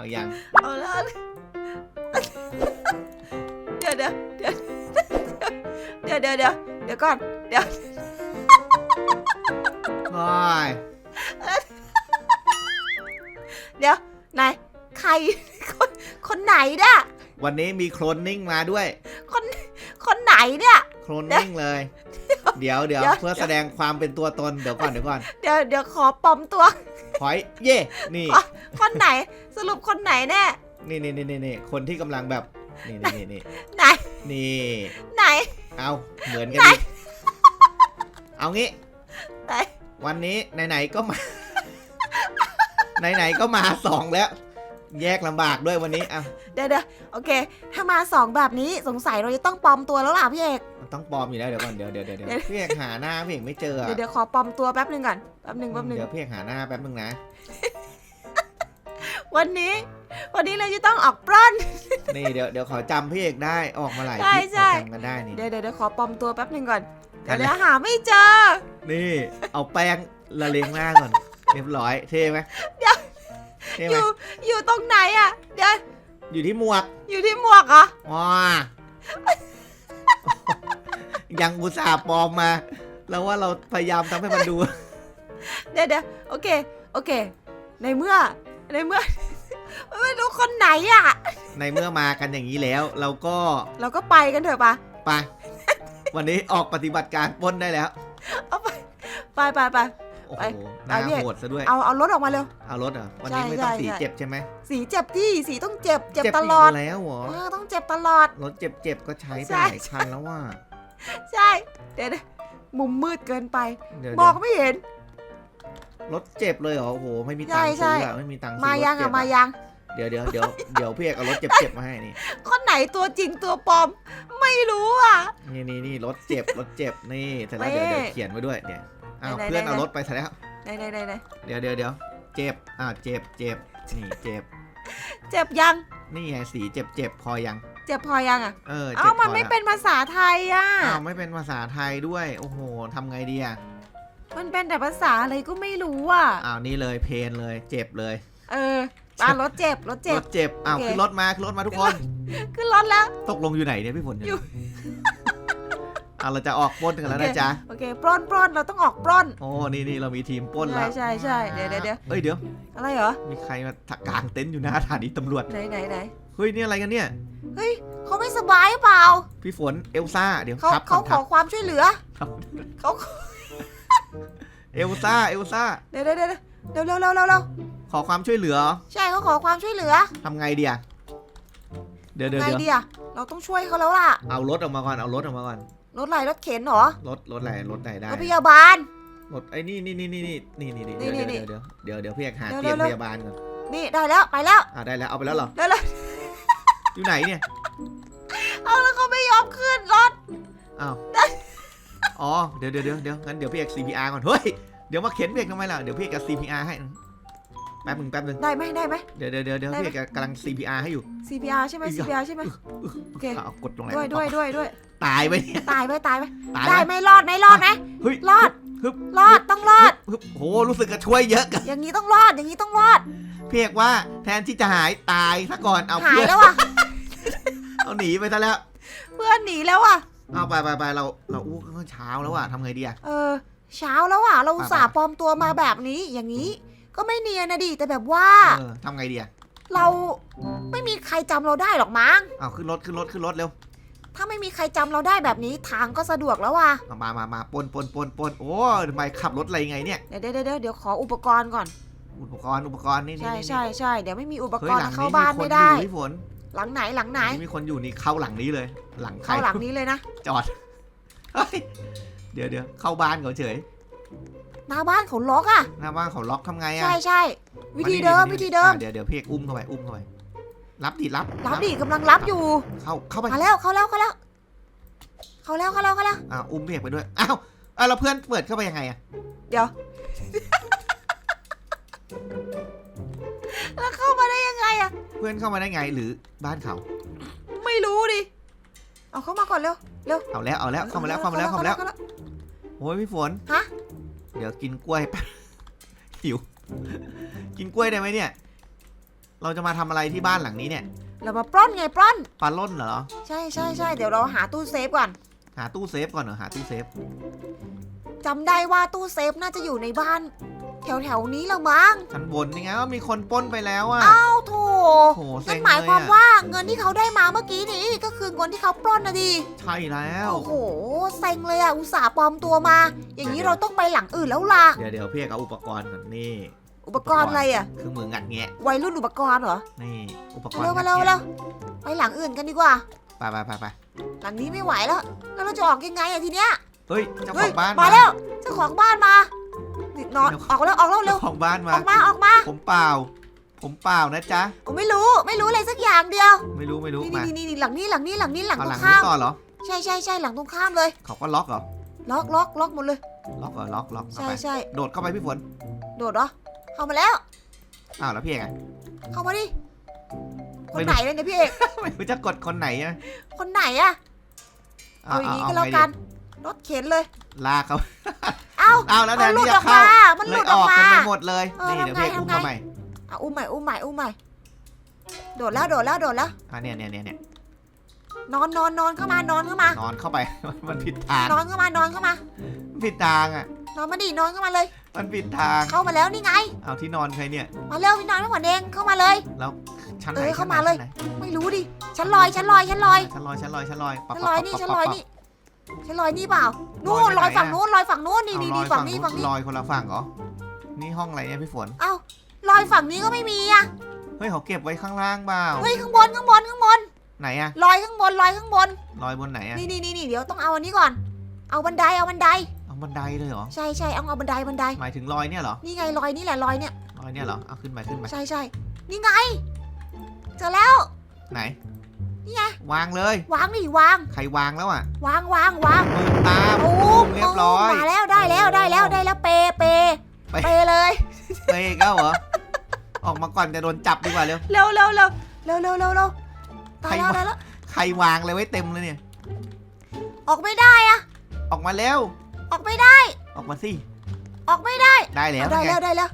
เอายังเอาละเดี๋ยวเดี๋ยวเดี๋ยวเดี๋ยวเดี๋ยวเดี๋ยวเดี๋ยวก่อนเดี๋ยวโอ้ยเดี๋ยวนายใครคนคนไหนเนี่ยวันนี้มีโคลนนิ่งมาด้วย คนคนไหนเนี่ย โคลนนิ่งเลย เดี๋ยวเดี๋ยวเดี๋ยว เพื่อแสดงความเป็นตัวตนเดี๋ยวก่อนเดี๋ยวก่อนเดี๋ยวเดี๋ยวขอปลอมตัว พอยเย่นี่ คนไหนสรุปคนไหนแน่นี่นี่นี่นี่นี่คนที่กำลังแบบ นี่นี่นี่นี่ไหนนี่ไหน เอาเหมือนกันดิเอางี้ ไหน วันนี้ไหนๆก็มา ไหนๆก็มาสองแล้ว แยกลำบากด้วยวันนี้อะเดี๋ยวเดี๋ยวโอเค ถ้ามาสองแบบนี้สงสัยเราจะต้องปลอมตัวแล้วล่ะพี่เอก มันต้องปลอมอยู่แล้วเดี๋ยวก่อนเดี๋ยวเดี๋ยวเดี๋ยวเดี๋ยวเดี๋ยวพี่เอกหาหน้าพี่เอกไม่เจออะเดี๋ยวเดี๋ยวขอปลอมตัวแป๊บหนึ่งก่อนแป๊บหนึ่งแป๊บหนึ่งเดี๋ยวพี่เอกหาหน้าแป๊บนึงนะ วันนี้ วันนี้เราจะต้องออกปล้น นี่เดี๋ยวเดี๋ยวขอจำพี่เอกได้ออกมาหลายใช่คลิปใช่ ขอจำกันได้นี่ เดี๋ยวเดี๋ยวเดี๋ยวขอปลอมตัวแป๊บหนึ่งก่อนเดี๋ยวอะไรเดี๋ยวหาไม่เจอ นี่ เอาแป้งละเลงหน้าก่อน เรียบร้อยเท่ไหมเดี๋ยว เท่อไหมยู่อยู่ตรงไหนอะ เดี๋ยวอยู่ที่หมวกอยู่ที่หมวกเหรอว้ายังอุตส่าห์ปลอมมา แล้วว่าเราพยายามทำให้มันดู เดี๋ยวเดี๋ยวโอเค โอเค ในเมื่อ ในเมื่อ ไม่รู้คนไหนอะ ในเมื่อมากันอย่างนี้แล้ว เราก็เราก็ไปกันเถอะปะไปวันนี้ออกปฏิบัติการปล้นได้แล้ว เอาไป ไปไปไป โอ้ไปโหหน้าไปพี่เอกโหดซะด้วย เอาเอารถออกมาเร็ว เอารถเหรอ วันใช่นี้ไม่ต้องใช่สีใช่เจ็บใช่ไหม สีเจ็บที่สีต้องเจ็บ เจ็บเจ็บตอีกลอดแล้วเหรอเออต้องเจ็บตลอด รถเจ็บเจ็บๆก็ใช้ไปใช่หลายคันแล้วว่า ใช่ เดี๋ยวเดี๋ยวมุมมืดเกินไปเดี๋ยวมองไม่เห็น รถเจ็บเลยเหรอ โอ้โห ไม่มีตังค์ใช่ใช่ซื้ออะไม่มีตังค์ซื้อมายังรถเจ็อะบมายังเดี๋ยวเดี๋ยวเดี๋ยวเดี๋ยวพี่เอกเอารถเจ็บเจ็บมาให้นี่คนไหนตัวจริงตัวปลอม ไม่รู้อะ นี่นี่นี่ รถเจ็บรถเจ็บนี่เสร็จแล้วเดี๋ยวเว้เดี๋ยวยเขียนไว้ด้วยเนี่ยอ้าวไหนๆเพื่อนเอาไหนๆรถไปซะแล้วไหนไหนไหนไหนเดี๋ยวเดี๋ยวเดี๋ยวเจ็บอ่าวเจ็บเจ็บนี่เจ็บ เจ็บยัง นี่ไงสีเจ็บเจ็บพอยัง เจ็บพอยังอะเออเจ็เอ้าบพมันอไม่แล้วเป็นภาษาไทยอะอ้าวไม่เป็นภาษาไทยด้วยโอ้โหทำไงดีอะมันเป็นแต่ภาษาอะไรก็ไม่รู้อะอ้าวนี่เลยเพนเลย เจ็บเลย เออปารถเจ็บรถเจ็รบถเจ็บอ้าวโอเคขึ้นรถมาขึ้นรถมาทุกคนขึ้นรถแล้ว ตกลงอยู่ไหนเนี่ยพี่ฝนอยู่ อ่าเราจะออกปล้นกันแล้วนะจ๊ะ โอเคปล้นปล้นเราต้องออกปล้นโอ้นี่นี่เรามีทีมปล้นใช่แล้วใช่ใช่เดี๋ยวเดี๋ยวเดี๋ยวเอ้ยเดี๋ยว อะไรเหรอมีใครมากางเต็นท์อยู่หน้าสถานีตำรวจ ไหนไหนไหนเฮ้ยนี่อะไรกันเนี่ย เฮ้ยเขาไม่สบายหรือเปล่าพี่ฝนเอลซ่าเดี๋ยวเขาครับเขาก่อนขครัอบ ความช่วยเหลือครับ เขาเอลซ่าเอลซ่าเดี๋ยวเดี๋ยวเดี๋ยวเดี๋ยวเร็วเร็วเร็วเร็วขอความช่วยเหลือใช่เขาขอความช่วยเหลือทำไงดีอะเดี๋ยวเดี๋ยวไงเดี๋ยวดีอะเราต้องช่วยเขาแล้วล่ะเอารถออกมาก่อนเอารถออกมาก่อน รถอะไรรถเข็นเหรอ รถรถอะไรรถไหนได้รถพยาบาล รถไอ้นี่นี่นี่นี่นี่นี่นี่นี่เดี๋ยวนี่เดี๋ยวเดี๋ยวเดี๋ยวเดี๋ยวพี่อยากหาเดี๋ยวเตียงเดี๋ยวพยาบาลก่อนนี่ได้แล้วไปแล้ว อ่าได้แล้วเอาไปแล้วเหรอได้แล้ว อยู่ไหนเนี่ยเอาแล้วเขาไม่ยอมขึ้นรถ อ้าวอ๋อเดี๋ยวเดี๋ยวเดี๋ยวเดี๋ยวงั้นเดี๋ยวพี่เอก CPR ก่อนเฮ้ยเดี๋ยวมาเข็นพี่เอกทำไมล่ะเดี๋ยวพี่เอกจะ CPR ให้แป๊บหนึงแป๊บหนึงได้ไหมได้ไหม เดี๋ยวเดี๋ยวเดี๋ยวเดี๋ยวได้ไหม พี่เอกกำลัง CPR ให้อยู่ CPR ใช่ไหม อีกอะ CPR ใช่ไหมโอเคเอากดตรงไหนด้วยด้วยด้วยด้วย ตายไปเนี่ย ตายไหมตายไหมตายได้ไหไหมมรอดไหมรอดไหมเฮ้ยรอดฮึบรอดต้องรอด ฮึบโหรู้สึกจะช่วยเยอะกันอย่างนี้ต้องรอดอย่างนี้ต้องรอดพี่เอกว่าแทนที่จะหายตายซะก่อนเอาหายเพื่อนแล้วอะ เอาหนีไปซะแล้ว เพื่อนหนีแล้วอะ เอาไปไปไปเราเราอู้ก็เช้าแล้วอะทำไงดีอะ เออ เช้าแล้วอะ เราอุตส่าห์ไปๆปลอมตัวมาแบบนี้ อย่างนี้ ก็ไม่เนียนนะดิแต่แบบว่า เออทำไงดีอะเราไม่มีใครจำเราได้หรอกมั้ง เอาขึ้นรถขึ้นรถขึ้นรถเร็ว ถ้าไม่มีใครจำเราได้แบบนี้ทางก็สะดวกแล้วว่ะเอามามามาปนปนปนปนโอ้ทำไมขับรถอะไรไงเนี่ย เดี๋ยวเดี๋ยวเดี๋ยวเดี๋ยวขออุปกรณ์ก่อน อุปกรณ์อุปกรณ์นี่นี่ใช่นี่ใช่ใช่เดี๋ยวไม่มีอุปเฮ้กยรณ์หลังเข้านี้บ้านมีคนไม่อได้ ยู่พี่ฝนหลังไหนหลังไหนนี่มีคนอยู่นี่เข้าหลังนี้เลย หลังใครเข้าหลังนี้เลยนะ จอดเฮ้ยเดี๋ยวเดี๋ยวเข้าบ้านเขาเฉยหน้าบ้านเขาล็อกอะ หน้าบ้านเขาล็อกทำไงอะใช่ใช่วิธีเดิมานี่วิธีเดิม อะเดี๋ยวเดี๋ยวพี่เอกอุ้มเข้าไปอุ้มเข้าไป รับดิรับรับดิกำลังรับอยู่เข้าเข้าไป มาแล้วเข้าแล้วเข้าแล้วเข้าแล้วเข้าแล้วเข้าแล้วอ้าวอุ้มพี่เอกไปด้วยอ้าวอ้าวแล้วเพื่อนเปิดเข้าไปยังไงอะเดี๋ยวแล้วเข้ามาได้ยังไงอะเพื่อนเข้ามาได้ไงหรือบ้านเขา ไม่รู้ดิเอาเข้ามาก่อนเร็วเอาแล้วเอาแล้วเข้ามาแล้วเข้ามาแล้วเข้ามาแล้วโอ้ยพี่ฝนฮะเดี๋ยวกินกล้วยแป๊บหิว กินกล้วยได้ไหมเนี่ย เราจะมาทำอะไรที่บ้านหลังนี้เนี่ยเรามาปล้นไงปล้น ปลาล่นเหรอ ใช่ใช่ใช่เดี๋ยวเราหาตู้เซฟก่อนหาตู้เซฟก่อนเหรอ หาตู้เซฟ จำได้ว่าตู้เซฟน่าจะอยู่ในบ้าน แถวแถวๆนี้ละมั้งชั้นบนนี่ไงว่ามีคนปล้นไปแล้วอะเอ้าโถโหเซ็นั่งนเลยหมายความอะว่าเงินที่เขาได้มาเมื่อกี้นี่ก็คือเงินที่เขาปล้นนะดิใช่แล้ว โอ้โหเซ็งเลยอะอุตส่าห์ปลอมตัวมา อย่างนี้เราต้องไปหลังอื่นแล้วล่ะ เดี๋ยวเดี๋ยวพี่เอกเอาอุปกรณ์ก่อนนี่ อุปกรณ์อะไรอะเครื่องมืองัดแงะวัยรุ่นอุปกรณ์เหรอนี่อุปกรเร็วณ์มางัดเร็วมาแงะเร็วไปหลังอื่นกันดีกว่า ไปไปไปไปหลังนี้ไม่ไหวแล้ว แล้วเราจะออกยังไงอะทีเนี้ยเฮ้ยเจ้าขเฮ้อยงบ้านมาแล้วเจ้าของบ้านมานี่นอนออกแล้วออกแล้วเร็เจ้าวของบ้านอมา อกมาออกมาผมเปล่า ผมเปล่านะจ๊ะ ผมไม่รู้ไม่รู้อะไรสักอย่างเดียวไม่รู้ไม่รู้นี่มานี่นี่หลังนี้หลังนี้หลังนี้หลังเอาตรหลังงนู้ข้านมต่อเหรอใช่ใช่ใช่หลังตรงข้ามเลย เขาก็ล็อกเหรอล็อกล็อกล็อกหมดเลย ล็อกเหรอล็อกล็อกเอาใช่ไปใช่โดดเข้าไปพี่ฝนโดดเหรอ เข้ามาแล้ว อ้าวแล้วพี่เอกอะเข้ามาดิคไม่นรู้ไหนเลยเนี่ยพี่เอก ไม่รู้จะกดคนไหนอะคนไหนอะเอาอย่างนี้ก็แล้วกัน รถเข็นเลย ลากเขาเอ้าอ้าวแล้วมัแทนนหลุดที่อจะอกเข้ามา มันหเลลุยดออออกกมากันไปหมดเลย เออนี่เดี๋ยวทำไงพี่เอกอุ้มทำไงเข้าไปเอาอุ้มใหม่อุ้มใหม่อุ้มใหม่ โดดแล้วโดดแล้วโดดแล้ว อะเนี่ยเนี่ยเนี่ยเนี่ยนอนนอนนอนเข้ามานอนเข้ามานอนเข้าไป มันผิดทางนอนเข้ามานอนเข้ามามันผิดทางอะนอนมาดินอนเข้ามาเลย มันผิดทาง เข้ามาแล้วนี่ไง เอาที่นอนใครเนี่ย มาเร็วพี่นอนไม่หมดเองเข้ามาเลย แล้วชั้นไหนเออชั้เข้านไหนมาเลย ชั้นไหนไม่รู้ดิฉันลอยฉันลอยฉันลอยชั้นลอยชั้นลอยชั้นลอยปั๊บฉันลอยนี่ปั๊บฉันปั๊บลอยปั๊บนี่ฉันลอยนี่เปล่านู่ลอยนไปลอยไหนฝั่งอะนู้นลอยฝั่งนู้นนี่เอานี่ลนี่อยฝั่งนี้ฝั่งนี้ลอยคนละฝั่งเหรอ นี่ห้องอะไรเนี่ยพี่ฝน เอ้าลอยฝั่งนี้ก็ไม่มีอะเฮ้ยเขาเก็บไว้ข้างล่างเปล่า เฮ้ยข้างบนข้างบนข้างบนไหนอะลอยข้างบนลอยข้างบน ลอยบนไหนอะนี่นี่นี่นี่เดี๋ยวต้องเอาอันนี้ก่อน เอาบันไดเอาบันไดเอา บันไดเลยเหรอ ใช่ใช่เอาเอาบันไดบันได หมายถึงลอยเนี่ยเหรอ นี่ไงลอยนี่แหละลอยเนี่ยลอยเนี่ยเหรอ เอาขึ้นไปขึ้นไป ใช่ใช่นี่ไง เจอแล้ว ไหน นี่ไง วางเลย วางดิวาง ใครวางแล้วอะวางวางวางตูมตามโอ้เรียบร้อย มาแล้วได้แล้วได้แล้วได้แล้วเปเปไปเปเลยเตะก็เหรอ ออกมาก่อนจะโดนจับดีกว่าเร็ว เร็วเร็วเร็วเร็วเร็วเร็วเร็วตายแล้วใครวะตายแล้ว ใครวางเลยไว้เต็มเลยเนี่ย ออกไม่ได้อะออกมาเร็ว ออกไม่ได้ ออกมาสิ ออกไม่ได้ ได้แล้วได้ไงแล้วได้แล้ว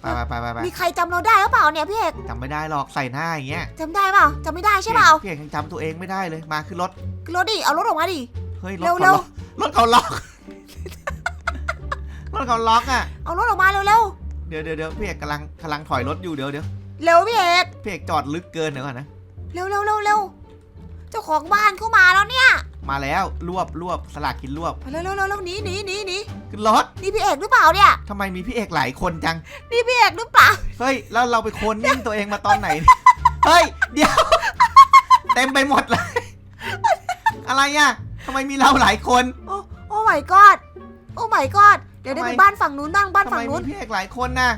ไปไปไปไปไปมีใครจำเราได้หรือเปล่าเนี่ยพี่เอกจำไม่ได้หรอกใส่หน้าอย่างเงี้ยจำได้เปล่าจำไม่ได้ใช่เปล่าพี่เอกยังจำตัวเองไม่ได้เลย มาขึ้นรถรถดิ เอารถออกมาดิ เฮ้ยรถเร็วเขาเร็วล็อกรถเขาล็อก รถเขาล็อกอะ เอารถออกมาเร็วเร็วเดี๋ยวเดี๋ยวเดี๋ยวพี่เอกกำลังกำลังถอยรถอยู่เดี๋ยวเดี๋ยวเร็วพี่เอกพี่เอกจอดลึกเกินเดี๋ยวก่อนนะ เร็วเร็วเร็วเร็วเจ้าของบ้านเข้ามาแล้วเนี่ย มาแล้วรวบรวบสลากกินรวบไปเร็วเร็วเร็วเร็วหนีหนีหนีหนีขึ้นรถนี่พี่เอกหรือเปล่าเนี่ยทำไมมีพี่เอกหลายคนจัง นี่พี่เอกหรือเปล่า เฮ้ย แล้วเราไปโคนนิ่งตัวเองมาตอนไหน เฮ้ย เดี๋ยว เต็มไปหมดเลย อะไรอะทำไมมีเราหลายคน โอ้โอ้ my god โอ้ my god เดี๋ยวเดี๋ยวทำไมไปบ้านฝั่งนู้นบ้างบ้านฝั่งนู้นพี่เอกหลายคนน่ะ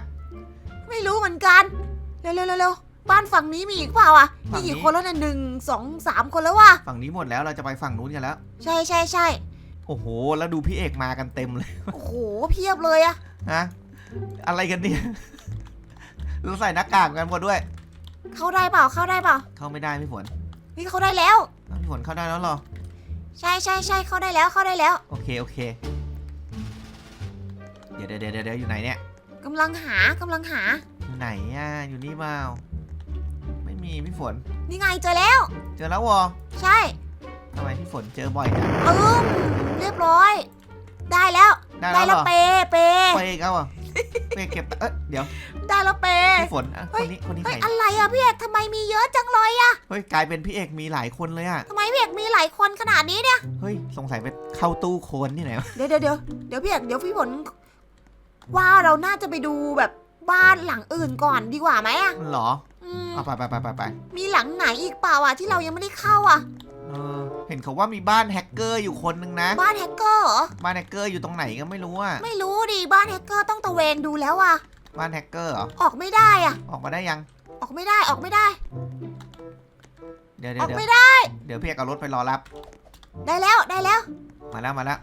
ไม่รู้เหมือนกัน เร็วเร็วเร็วเร็ว บ้านฝั่งนี้มีอีกเปล่าอะฝั่มีงนี้ กี่คนแล้วเนี่ยหนึ่งสองสามคนแล้วว่ะฝั่งนี้หมดแล้วเราจะไปฝั่งนู้นกันแล้ว ใช่ใช่ใช่โอ้โห แล้วดูพี่เอกมากันเต็มเลยโอ้โหเพียบเลยอะฮะอะไรกันเนี่ยเราใส่หน้ากากกันหมดด้วย เข้าได้เปล่าเข้าได้เปล่าเข้าไม่ได้พี่ฝนนี่เข้าได้แล้ว อ้าวพี่ฝนเข้าได้แล้วเหรอ ใช่ใช่ใช่เข้าได้แล้วเข้าได้แล้วโอเคโอเค เดี๋ยวเดี๋ยวเดี๋ยวเดี๋ยวอยู่ไหนเนี่ย กำลังหากำลังหาอยู่ไหนอะอยู่นี่เปล่าไม่มีพี่ฝน นี่ไงเจอแล้ว เจอแล้ววอใช่ทำไมพี่ฝนเจอบ่อยจังปึ้มเรียบร้อย ได้แล้วได้ได้แล้วเหแล้รวอเปเปไปอีกแล้วเหรอะไปเก็บเอ๊ะเดี๋ยวได้แล้วเปพี่ฝนอะเฮ้คยนนี้คนนี้เฮ้ใคยรอะไรอะพี่เอกทำไมมีเยอะจังเลยอะเฮ้ยกลายเป็นพี่เอกมีหลายคนเลยอะทำไมพี่เอกมีหลายคนขนาดนี้เนี่ย เฮ้ยสงสัยไปเข้าตู้โคลนที่ไหนวะเดี๋ยวเดี๋ยวเดี๋ยวเดี๋ยวพี่เอกเดี๋ยวพี่ฝนว่าเราน่าจะไปดูแบบบ้านหลังอื่นก่อนดีกว่าไหมอะมันเหรอ อืมเอาไปไปไปไปไปมีหลังไหนอีกเปล่าอะที่เรายังไม่ได้เข้าอะเออเห็นเขาว่ามีบ้านแฮกเกอร์อยู่คนนึงนะ บ้านแฮกเกอร์เหรอ บ้านแฮกเกอร์อยู่ตรงไหนก็ไม่รู้อะ ไม่รู้ดิบ้านแฮกเกอร์ต้องตะเวนดูแล้วอะบ้านแฮกเกอร์เหรอ ออกไม่ได้อะออกมาได้ยัง ออกไม่ได้ออกไม่ได้ เดี๋ยวอเดี๋ยอวกเดี๋ยวไม่ได้เดี๋ยวพี่เอกเอารถไปรอรับ ได้แล้วได้แล้วมาแล้วมาแล้ว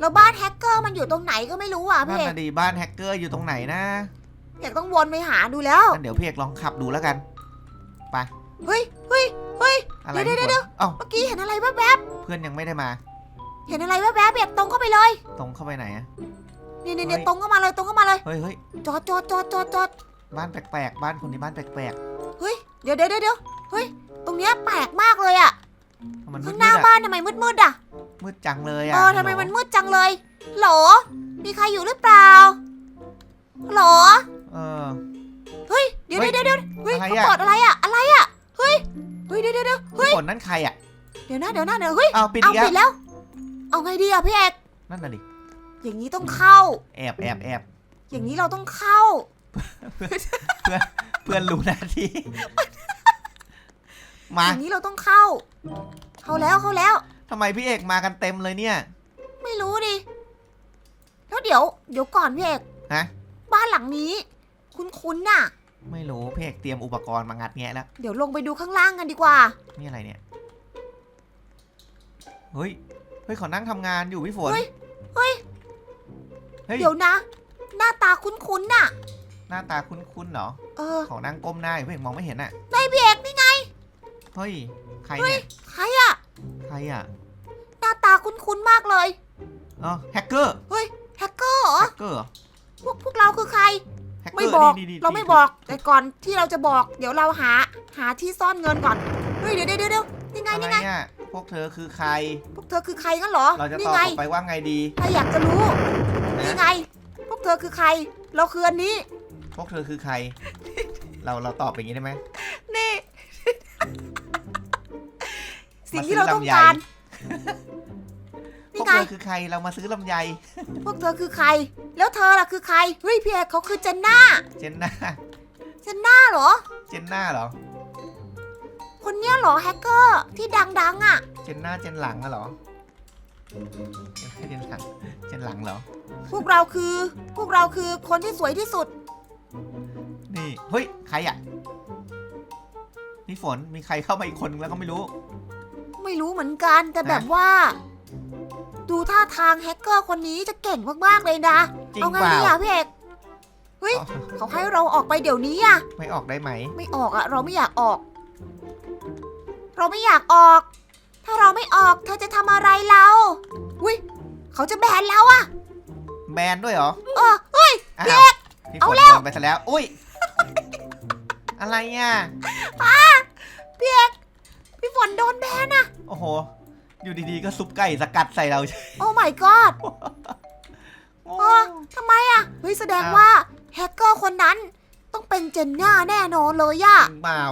แล้วบ้านแฮกเกอร์มันอยู่ตรงไหนก็ไม่รู้อะนั่พี่นเอกน่ะดีบ้านแฮกเกอร์อยู่ตรงไหนนะ อยากต้องวนไปหาดูแล้ว งั้นเดี๋ยวพี่เอกลองขับดูแล้วกันเฮ้ยเฮ้ยเฮ้ย อะไรเดี๋ยวพี่ฝนเดี๋ยว เอ้าเมื่อกี้เห็นอะไรแวบเพื่อนยังไม่ได้มา ๆเห็นอะไรแวบๆเบียกตรงเข้าไปเลยตรงเข้าไปไหนอะนี่นี่เฮ้นี่ยตรงเข้ามาเลยตรงเข้ามาเลย เฮ้ยเฮ้ยจอดจอดจอดจอดจอดบ้านแปลกๆ บ้านคนนี้บ้านแปลกเฮ้ยเดี๋ยวเดี๋ยวเดี๋ยวเดี๋ยวเฮ้ย ตรงเนี้ยแปลกมากเลยอะมันมืข้างดหน้าๆอะบ้านทำไมมืดๆอะมืดจังเลยอะเออทำไมมันมืดจังเลยโหลมีใครอยู่หรือเปล่าโหล เออ เฮ้ย เดี๋ยวเฮ้ยเดี๋ยวเดี๋ยวเฮ้ยอะไรเขาอะเปิดอะไรอะอะไรอะเฮ้ย เฮ้ย เดี๋ยวเดี๋ยวเดี๋ยวเฮ้ย ฝนนั่นใครอะเดี๋ยวนะเดี๋ยวนะเดี๋ยวเฮ้ย เอาปิดเอาอีกปิดแล้วแล้ว เอาไงดีอะพี่เอกนั่นน่ะดิอย่างนี้ต้องเข้า แอบแอบแอบอย่างนี้เราต้องเข้า เพื่อนรู้หน้าที่อมาย่างนี้เราต้องเข้า เข้าแล้วเข้าแล้ว ทำไมพี่เอกมากันเต็มเลยเนี่ย ไม่รู้ดิ แล้วเดี๋ยว เดี๋ยวก่อนพี่เอกฮะ บ้านหลังนี้ คุ้นๆน่ะ ไม่รู้พี่เอกเตรียมอุปกรณ์มางัดแงะแล้ว เดี๋ยวลงไปดูข้างล่างกันดีกว่า นี่อะไรเนี่ย เฮ้ย เฮ้ยเขานั่งทำงานอยู่พี่ฝน เฮ้ย เฮ้ย เฮ้ย เดี๋ยวนะ หน้าตาคุ้นๆน่ะ หน้าตาคุ้นๆเหรอ เออเขานั่งก้มหน้าอยู่พี่เอกมองไม่เห็นอะ นายพี่เอกนี่ไง เฮ้ย ใครเฮ้ย เนี่ย ใครอะใครอะหน้าตาคุ้นๆมากเลย อ๋อแฮกเกอร์ เฮ้ย แฮกเกอร์เหรอ แฮกเกอร์เหรอพวกพวกเราคือใคร แฮกเกไม่อร์บอกนี่นี่นี่เราไม่บอกแต่ก่อนที่เราจะบอก เดี๋ยวเราหาหาที่ซ่อนเงินก่อนเฮ้ยเดี๋ยวเดี๋ยวเดี๋ยวนี่ไงอะไรนี่ไงเนี่ยพวกเธอคือใคร พวกเธอคือใครกันเหรอเราจะนี่ตอบไงออกไปว่าไงดีถ้าอยากจะรู้นะนี่ไง พวกเธอคือใคร เราคืออันนี้พวกเธอคือใคร เราเราตอบอย่างนี้ได้ไหม นี่ สิ่งมาซื้อที่เราต้องลำไยการพ วนี่กไงเธอคือใครเรามาซื้อลำไย พวกเธอคือใคร แล้วเธอล่ะคือใคร เฮ้ยพี่เอกเขาคือเจนน่า เจนหน้าเจนน่าเหรอ เจนหน้าเหรอ คนเนี้ยเหรอแฮกเกอร์ที่ดังๆอะ เจนหน้าเจนหลังอะเหรอ เจนหน้าเจนหลัง เจนหลังเหรอ พวกเราคือ พวกเราคือคนที่สวยที่สุด นี่ เฮ้ย ใครอะพี่ฝน มีใครเข้ามาอีกคนนึงแล้วก็ไม่รู้ ไม่รู้เหมือนกันแต่ฮะแบบว่า ดูท่าทางแฮกเกอร์คนนี้จะเก่งมากๆเลยนะจริงเอาไงเปล่า ดีอะพี่เอกเฮ้ยเขาให้เราออกไปเดี๋ยวนี้อะ ไม่ออกได้ไหม ไม่ออกอะเราไม่อยากออก เราไม่อยากออก ถ้าเราไม่ออกเธอจะทำอะไรเราอุ้ยเขาจะแบนเราอะแบนด้วยเหรอเออเฮ้ย อ้าพี่วเอกพี่เอาฝนแล้ว โดนไปซะแล้ว อุ้ย อะไรอะ พี่เอกพี่ฝนโดนแบนอะโอ้โห อยู่ดีๆก็ซุปไก่สกัดใส่เรา โอ้ my god โอ้เออทำไมอะเฮ้ยแสดงว่าแฮกเกอร์คนนั้นต้องเป็นเจนน่าแน่นอนเลยอะจริงเปล่า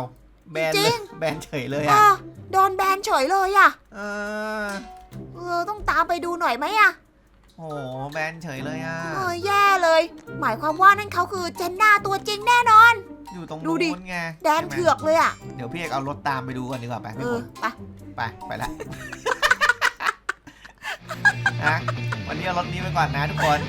แบนจริเลยงแบนเฉยเลยเออะอโดนแบนเฉยเลยอะเออเออต้องตามไปดูหน่อยไหมอะโอ้โหแบนเฉยเลยอะเออแย่เลย หมายความว่านั่นเขาคือเจนน่าตัวจริงแน่นอน อยู่ตรงดูดินู้นไงแดนใช่ไหมเถือกเลยอะเดี๋ยวพี่เอกเอารถตามไปดูก่อนดีกว่าไปเอพี่ฝอนไปไปไปละ นะวันนี้เอารถนี้ไปก่อนนะทุกคน